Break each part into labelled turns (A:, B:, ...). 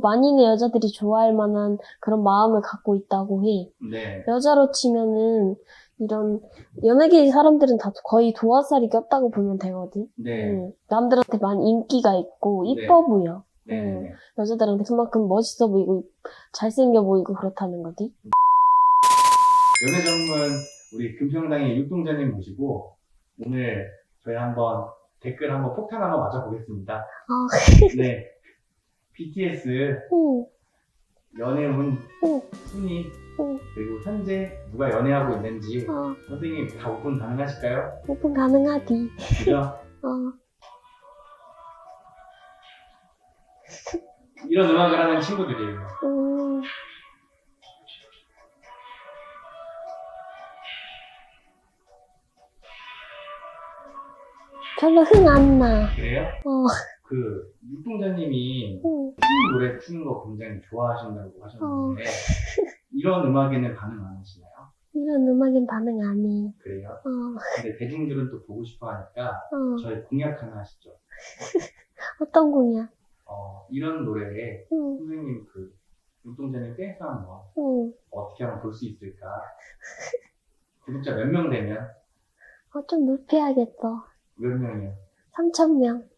A: 많이는 여자들이 좋아할 만한 그런 마음을 갖고 있다고 해.
B: 네.
A: 여자로 치면은 이런 연예계 사람들은 다 거의 도화살이 꼈다고 보면 되거든.
B: 네.
A: 응. 남들한테 많이 인기가 있고
B: 네.
A: 이뻐 보여.
B: 네.
A: 음.
B: 네.
A: 여자들한테 그만큼 멋있어 보이고 잘생겨 보이고 그렇다는 거지.
B: 연애 전문 우리 금평당의 육동자님 모시고 오늘 저희 한번 댓글 한번 폭탄 한번 맞아보겠습니다.
A: 아,
B: 네. BTS
A: 응,
B: 연애운
A: 응.
B: 순위
A: 응.
B: 그리고 현재 누가 연애하고 있는지
A: 어,
B: 선생님 다 오픈 가능하실까요?
A: 오픈 가능하디.
B: 그죠?
A: 어,
B: 이런 음악을 하는 친구들이에요.
A: 음, 별로 흥 안 나.
B: 그래요?
A: 어,
B: 그 육동자님이
A: 응.
B: 춤 노래 추는 거 굉장히 좋아하신다고 하셨는데 이런 음악에는 반응 안 하시나요?
A: 이런 음악엔 반응 안 해.
B: 그래요?
A: 어,
B: 근데 대중들은 또 보고 싶어 하니까
A: 어,
B: 저희 공약 하나 하시죠.
A: 어떤 공이야?
B: 어, 이런 노래에
A: 응,
B: 선생님 그 육동자님 댄스 한번
A: 응.
B: 어떻게 하면 볼 수 있을까? 구독자 몇 명 되면
A: 어, 좀 높여야겠어.
B: 몇 명이요?
A: 3,000명.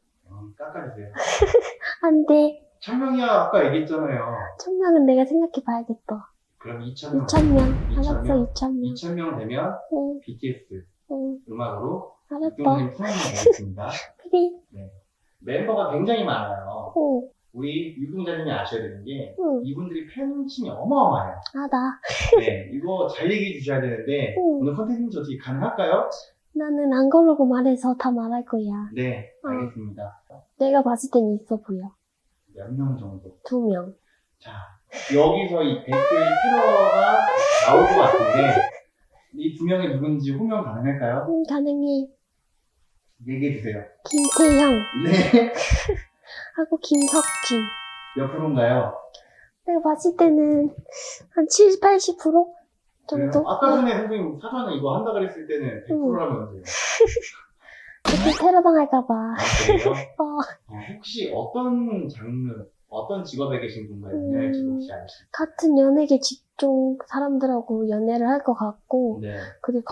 B: 어, 깎아주세요.
A: 안 돼.
B: 천 명이야 아까 얘기했잖아요.
A: 1,000명은 내가 생각해 봐야겠다.
B: 그럼 2천 명.
A: 2,000명.
B: 2,000
A: 알았어,
B: 명?
A: 2,000명.
B: 2천 명 되면
A: 응,
B: BTS
A: 응.
B: 음악으로
A: 알았다.
B: 하겠습니다.
A: 그래.
B: 멤버가 굉장히 많아요.
A: 응,
B: 우리 유동자님이 아셔야 되는 게
A: 응.
B: 이분들이 팬층이 어마어마해요.
A: 아, 나.
B: 네, 이거 잘 얘기해 주셔야 되는데
A: 응.
B: 오늘 컨텐츠 어떻게 가능할까요?
A: 나는 안 거르고 말해서 다 말할 거야.
B: 네,
A: 어.
B: 알겠습니다.
A: 내가 봤을 땐 있어 보여.
B: 몇 명 정도?
A: 두 명.
B: 자, 여기서 이 댓글 테러가 나올 것 같은데 이 두 명이 누군지 호명 가능할까요?
A: 응, 가능해.
B: 얘기해 주세요.
A: 김태형
B: 네,
A: 하고 김석진.
B: 몇 프로인가요?
A: 내가 봤을 때는 한 70, 80%
B: 그래요?
A: 정도?
B: 아까 전에 선생님 사전에 이거 한다 그랬을 때는 100%라면서요.
A: 그때 테러 당할까봐.
B: 아, 그래요?
A: 어,
B: 어, 혹시 어떤 장르, 어떤 직업에 계신 분과 연애할지 혹시 아시나요?
A: 같은 연예계 직종 사람들하고 연애를 할 것 같고,
B: 네.
A: 그게
B: 그리고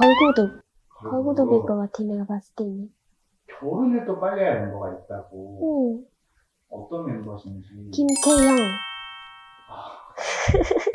A: 걸고도일 것 같아, 내가 봤을 때는.
B: 결혼을 또 빨리 할 멤버가 있다고.
A: 응,
B: 어떤 멤버신지.
A: 김태형.
B: 아,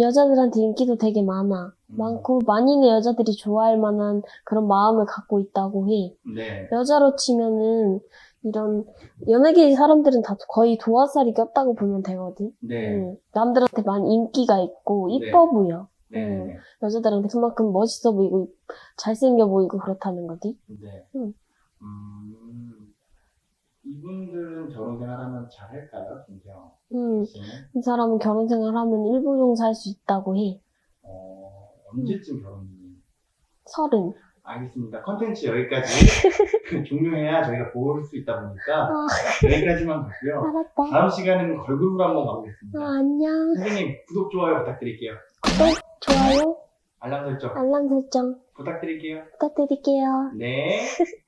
A: 여자들한테 인기도 되게 많아.
B: 음.
A: 많고, 많이는 여자들이 좋아할 만한 그런 마음을 갖고 있다고 해.
B: 네.
A: 여자로 치면은, 이런, 연예계 사람들은 다 거의 도화살이 꼈다고 보면 되거든.
B: 네.
A: 응. 남들한테 많이 인기가 있고, 이뻐 보여.
B: 네.
A: 음.
B: 네.
A: 여자들한테 그만큼 멋있어 보이고, 잘생겨 보이고 그렇다는 거지.
B: 네.
A: 응.
B: 음, 이분들은 결혼 생활하면 잘 할까요, 김태형
A: 음,
B: 씨는?
A: 이 사람은 결혼 생활하면 일부 종사 할 수 있다고 해.
B: 어, 언제쯤 결혼이?
A: 서른.
B: 알겠습니다. 컨텐츠 여기까지 종료해야 저희가 볼 수 있다 보니까
A: 아,
B: 여기까지만 보고요.
A: 알았다.
B: 다음 시간은 걸그룹으로 한번
A: 어,
B: 가보겠습니다.
A: 안녕.
B: 선생님, 구독, 좋아요 부탁드릴게요.
A: 구독, 좋아요,
B: 알람 설정
A: 알람 설정
B: 부탁드릴게요.
A: 부탁드릴게요.
B: 네.